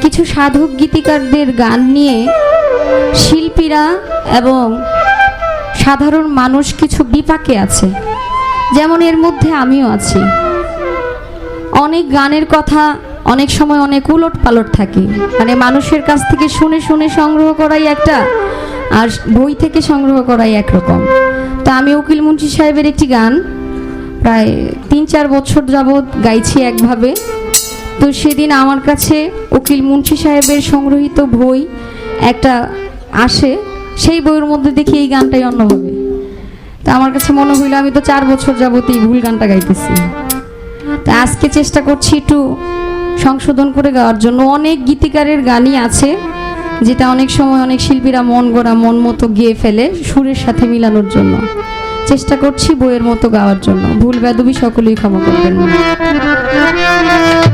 কিছু সাধক গীতিকারদের গান নিয়ে শিল্পীরা এবং সাধারণ মানুষ কিছু বিপাকে আছে। যেমন এর মধ্যে আমিও আছি। অনেক গানের কথা অনেক সময় অনেক উলট পালট থাকে। মানে মানুষের কাছ থেকে শুনে শুনে সংগ্রহ করাই একটা আর বই থেকে সংগ্রহ করাই একরকম। তো আমি উকিল মুন্সি সাহেবের একটি গান প্রায় তিন চার বছর যাবৎ গাইছি একভাবে। তো সেদিন আমার কাছে উকিল মুন্সি সাহেবের সংগ্রহীত বই একটা আসে, সেই বইয়ের মধ্যে দেখি এই গানটাই অন্যভাবে। তা আমার কাছে মনে হইল আমি তো চার বছর যাবত এই ভুল গানটা গাইতেছি। তা আজকে চেষ্টা করছি একটু সংশোধন করে গাওয়ার জন্য। অনেক গীতিকারের গানই আছে, যেটা অনেক সময় অনেক শিল্পীরা মন গড়া, মন মতো গেয়ে ফেলে সুরের সাথে মিলানোর জন্য। চেষ্টা করছি বইয়ের মতো গাওয়ার জন্য। ভুল বেদবি সকলেই ক্ষমা করবেন। বন্ধুর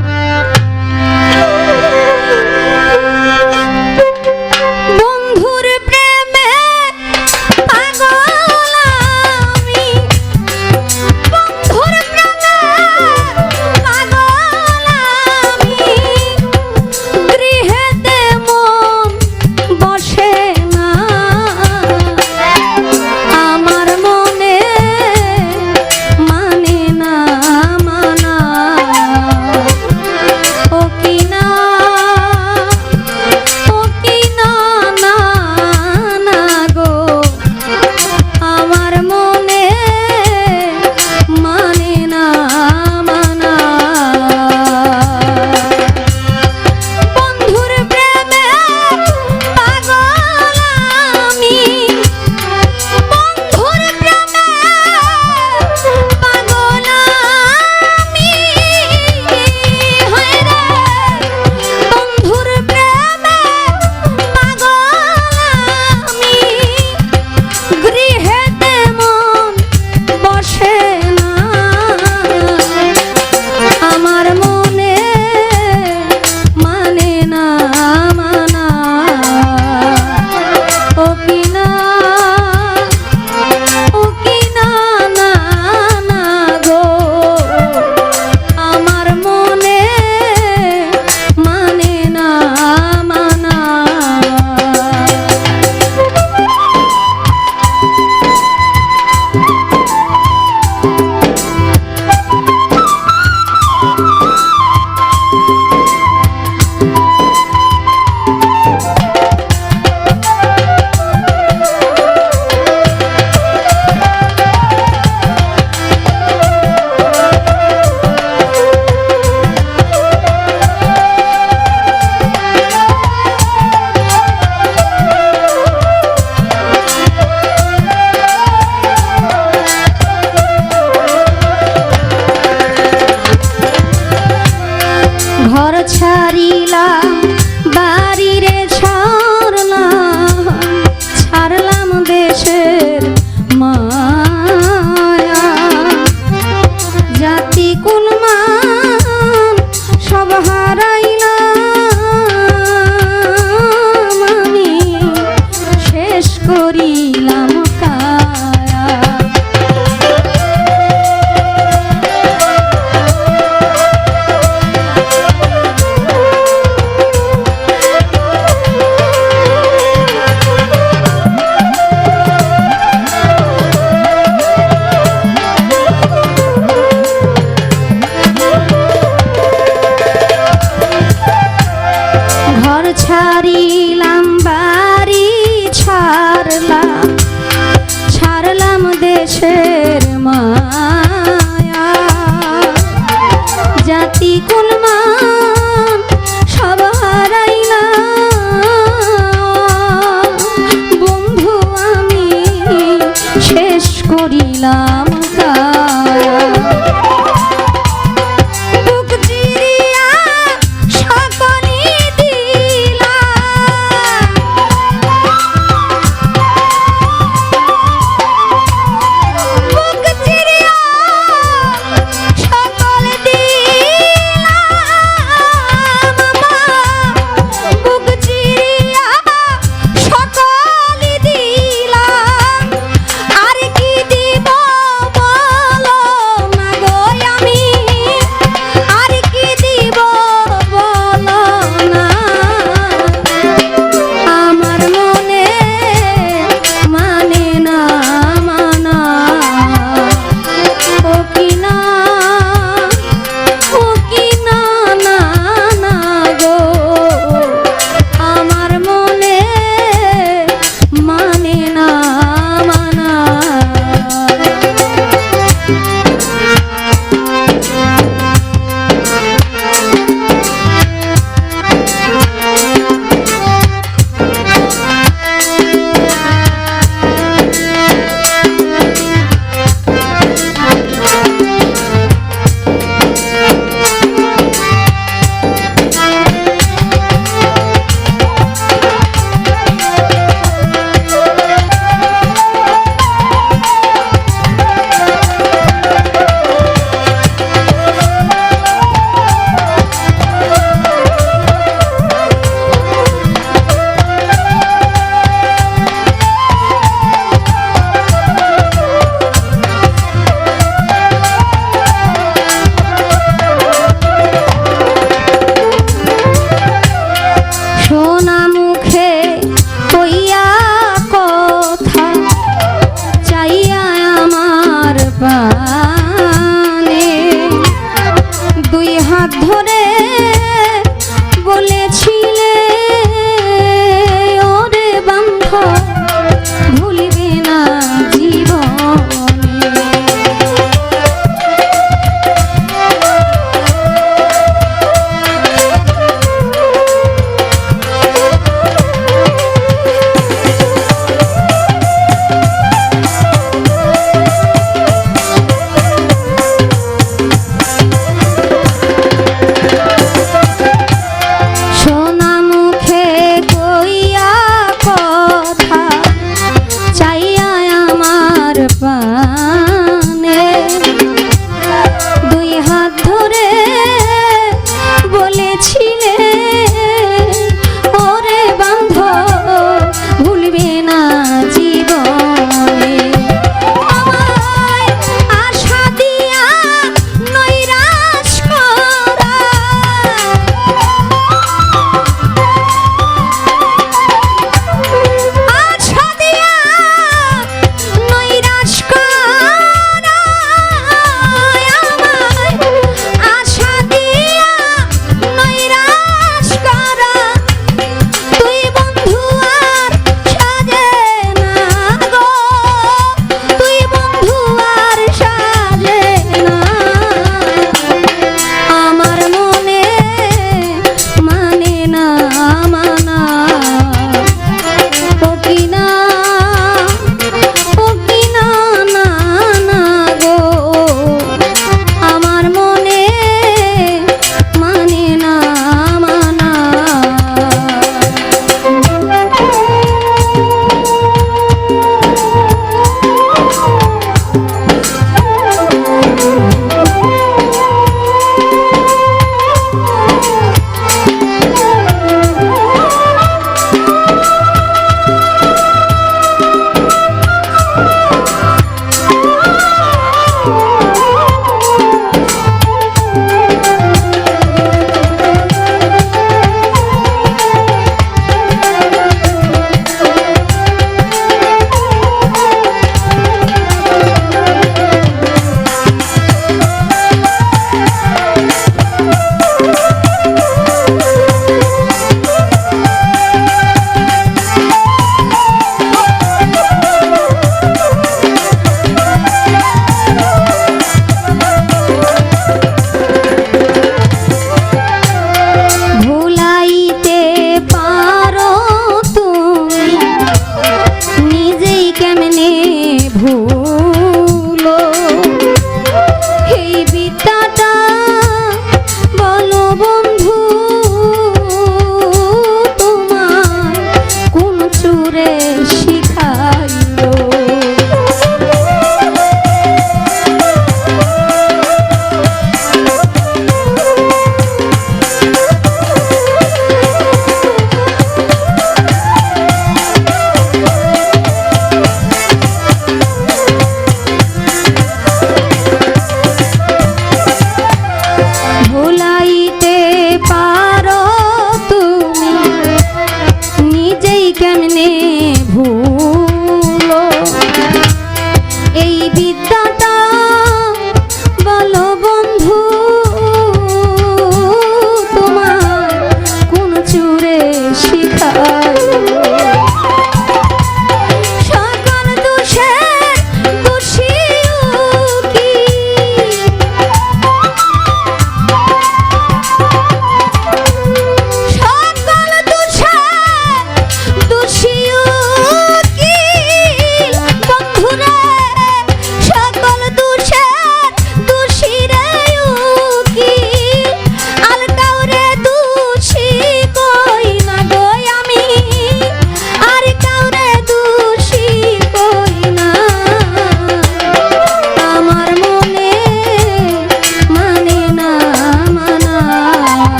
সব